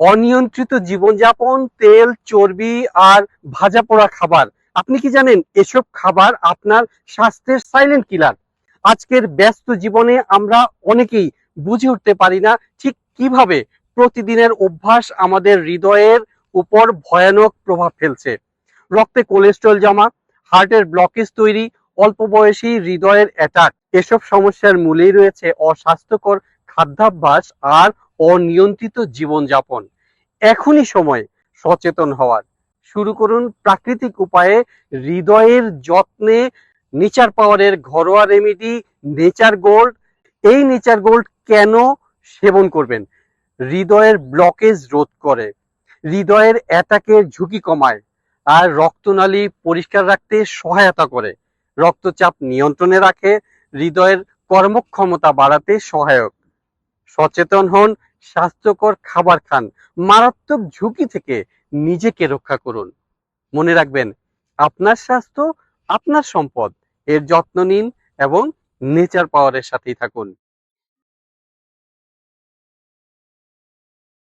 অনিয়ন্ত্রিত জীবনযাপন, তেল, চর্বি আর ভাজা পোড়া খাবার। আপনি কি জানেন, এসব খাবার আপনার স্বাস্থ্যের সাইলেন্ট কিলার আজকের ব্যস্ত জীবনে আমরা অনেকেই বুঝে উঠতে পারি না ঠিক কীভাবে প্রতিদিনের অভ্যাস আমাদের হৃদয়ের উপর ভয়ানক প্রভাব ফেলছে। রক্তে কোলেস্ট্রল জমা হার্টের ব্লকেজ তৈরি, অল্প বয়সী হৃদয়ের অ্যাটাক এসব সমস্যার মূলেই রয়েছে অস্বাস্থ্যকর খাদ্যাভ্যাস আর অনিয়ন্ত্রিত জীবনযাপন। এখনই সময় সচেতন হওয়ার। শুরু করুন প্রাকৃতিক উপায়ে হৃদয়ের যত্নে নেচার পাওয়ারের ঘরোয়া রেমেডি নেচার গোল্ড। এই নেচার গোল্ড কেন সেবন করবেন? হৃদয়ের ব্লকেজ রোধ করে। হৃদয়ের অ্যাটাকের ঝুঁকি কমায় আর রক্তনালী পরিষ্কার রাখতে সহায়তা করে। রক্তচাপ নিয়ন্ত্রণে রাখে, হৃদয়ের কর্মক্ষমতা বাড়াতে সহায়ক। সচেতন হন স্বাস্থ্যকর খাবার খান। মারাত্মক ঝুঁকি থেকে নিজেকে রক্ষা করুন। মনে রাখবেন, আপনার স্বাস্থ্য, আপনার সম্পদ, এর যত্ন নিন এবং নেচার পাওয়ারের সাথেই থাকুন।